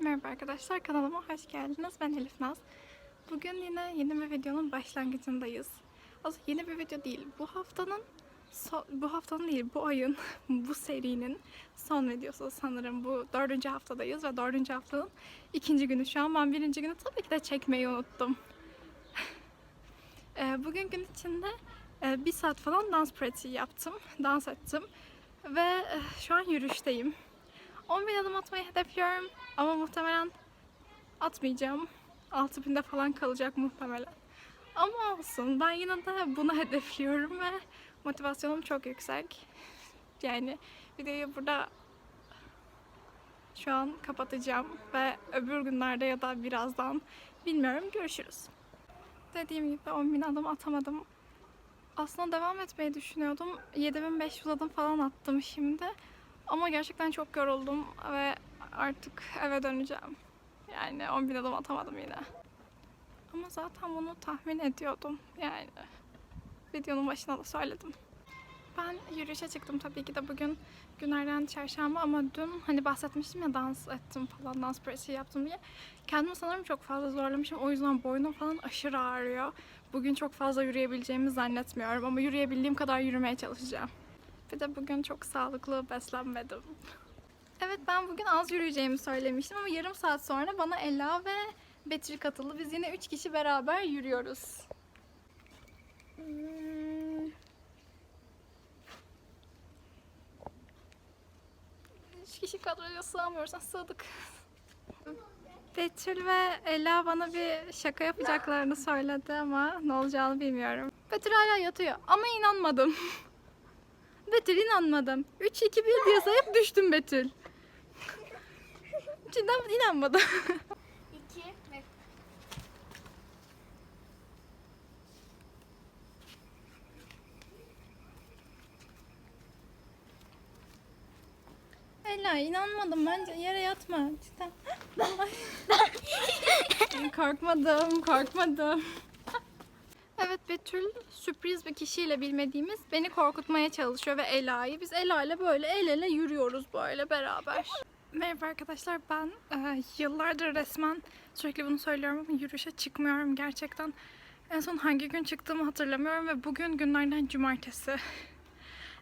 Merhaba arkadaşlar kanalıma hoş geldiniz. Ben Elif Naz. Bugün yine yeni bir videonun başlangıcındayız. Aslında yeni bir video değil. Bu haftanın so- bu haftanın değil bu ayın bu serinin son videosu sanırım. Bu dördüncü haftadayız ve dördüncü haftanın ikinci günü şu an. Ben birinci günü tabii ki de çekmeyi unuttum. Ee, Bugün gün içinde e, bir saat falan dans pratiği yaptım. Dans ettim. Ve e, şu an yürüyüşteyim. 10 bin adım atmayı hedefliyorum ama muhtemelen atmayacağım. 6 binde falan kalacak muhtemelen. Ama olsun ben yine de bunu hedefliyorum ve motivasyonum çok yüksek. Yani videoyu burada şu an kapatacağım ve öbür günlerde ya da birazdan bilmiyorum görüşürüz. Dediğim gibi 10 bin adım atamadım. Aslında devam etmeyi düşünüyordum. 7500 adım falan attım şimdi. Ama gerçekten çok yoruldum ve artık eve döneceğim. Yani 10 bin adım atamadım yine. Ama zaten bunu tahmin ediyordum. Yani videonun başına da söyledim. Ben yürüyüşe çıktım tabii ki de bugün günlerden çarşamba ama dün hani bahsetmiştim ya dans ettim falan dans pratiği yaptım diye. Kendimi sanırım çok fazla zorlamışım. O yüzden boynum falan aşırı ağrıyor. Bugün çok fazla yürüyebileceğimi zannetmiyorum ama yürüyebildiğim kadar yürümeye çalışacağım. Bir de bugün çok sağlıklı beslenmedim. Evet ben bugün az yürüyeceğimi söylemiştim ama yarım saat sonra bana Ela ve Betül katıldı. Biz yine üç kişi beraber yürüyoruz. Hmm. Üç kişi kadroya sığamıyoruz. Sığdık? Betül ve Ela bana bir şaka yapacaklarını söyledi ama ne olacağını bilmiyorum. Betül hala yatıyor ama inanmadım. Betül inanmadım. 3 2 1 diye sayıp düştüm Betül. Cidden inanmadım. İki ve Ela inanmadım bence yere yatma cidden. Korkmadım, korkmadım. Evet Betül sürpriz bir kişiyle bilmediğimiz beni korkutmaya çalışıyor ve Ela'yı. Biz Ela ile böyle el ele yürüyoruz böyle beraber. Merhaba arkadaşlar ben e, yıllardır resmen sürekli bunu söylüyorum ama yürüyüşe çıkmıyorum gerçekten. En son hangi gün çıktığımı hatırlamıyorum ve bugün günlerden cumartesi.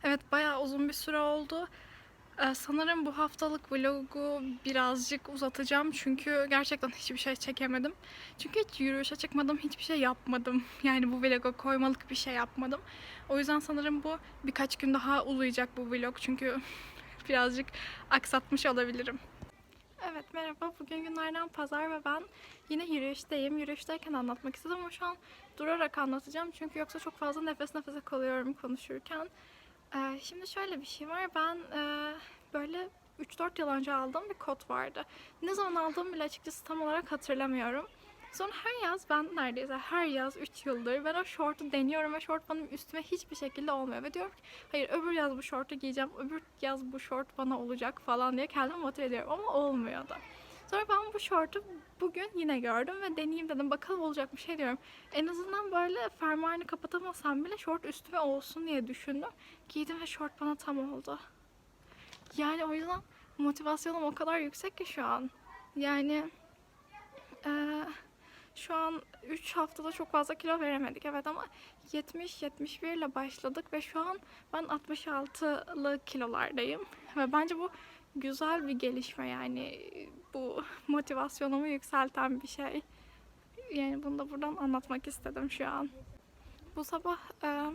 Evet bayağı uzun bir süre oldu. Ee, sanırım bu haftalık vlogu birazcık uzatacağım çünkü gerçekten hiçbir şey çekemedim. Çünkü hiç yürüyüşe çıkmadım, hiçbir şey yapmadım. Yani bu vloga koymalık bir şey yapmadım. O yüzden sanırım bu birkaç gün daha uzayacak bu vlog çünkü birazcık aksatmış olabilirim. Evet merhaba. Bugün günlerden pazar ve ben yine yürüyüşteyim. Yürüyüşteyken anlatmak istedim ama şu an durarak anlatacağım. Çünkü yoksa çok fazla nefes nefese kalıyorum konuşurken. Ee, şimdi şöyle bir şey var. Ben e, böyle 3-4 yıl önce aldığım bir kot vardı. Ne zaman aldığımı bile açıkçası tam olarak hatırlamıyorum. Sonra her yaz ben neredeyse her yaz 3 yıldır ben o şortu deniyorum ve şort benim üstüme hiçbir şekilde olmuyor. Ve diyorum ki hayır öbür yaz bu şortu giyeceğim, öbür yaz bu şort bana olacak falan diye kendimi motive ediyorum ama olmuyor da. Sonra ben bu şortu bugün yine gördüm ve deneyeyim dedim. Bakalım olacak bir şey diyorum. En azından böyle fermuarını kapatamasam bile şort üstüme olsun diye düşündüm. Giydim ve şort bana tam oldu. Yani o yüzden motivasyonum o kadar yüksek ki şu an. Yani eee, şu an 3 haftada çok fazla kilo veremedik evet ama 70-71 ile başladık ve şu an ben 66'lı kilolardayım. Ve bence bu güzel bir gelişme yani bu motivasyonumu yükselten bir şey. Yani bunu da buradan anlatmak istedim şu an. Bu sabah eee,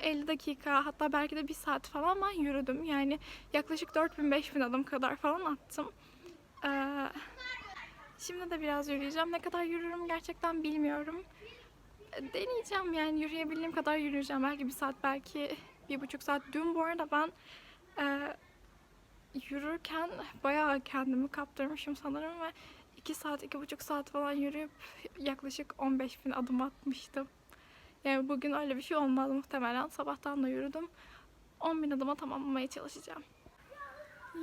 50 dakika hatta belki de bir saat falan ben yürüdüm. Yani yaklaşık 4000-5000 adım kadar falan attım. Ee, şimdi de biraz yürüyeceğim. Ne kadar yürürüm gerçekten bilmiyorum. Deneyeceğim yani yürüyebildiğim kadar yürüyeceğim. Belki bir saat, belki bir buçuk saat. Dün bu arada ben e, yürürken bayağı kendimi kaptırmışım sanırım ve 2 saat, iki buçuk saat falan yürüyüp yaklaşık 15 bin adım atmıştım. Yani bugün öyle bir şey olmaz muhtemelen. Sabahtan da yürüdüm. 10 bin adıma tamamlamaya çalışacağım.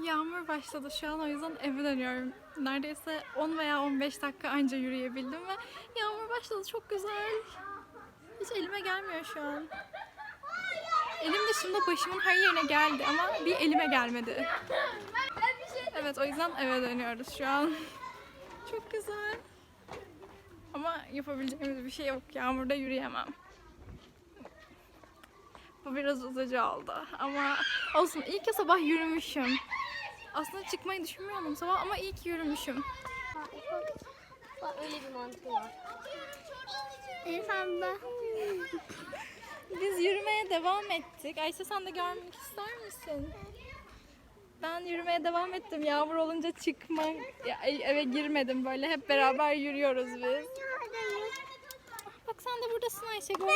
Yağmur başladı şu an o yüzden eve dönüyorum. Neredeyse 10 veya 15 dakika anca yürüyebildim ve yağmur başladı çok güzel. Hiç elime gelmiyor şu an. Elim dışında başımın her yerine geldi ama bir elime gelmedi. Evet o yüzden eve dönüyoruz şu an. Çok güzel. Ama yapabileceğimiz bir şey yok. Yağmurda yürüyemem. Bu biraz uzucu oldu. Ama olsun. İyi ki sabah yürümüşüm. Aslında çıkmayı düşünmüyordum sabah ama iyi ki yürümüşüm. Bak öyle bir mantığı var. Biz yürümeye devam ettik. Ayşe sen de görmek ister misin? Ben yürümeye devam ettim. Yağmur olunca çıkma, ya, eve girmedim böyle. Hep beraber yürüyoruz biz. Bak sen de buradasın Ayşe gördün mü?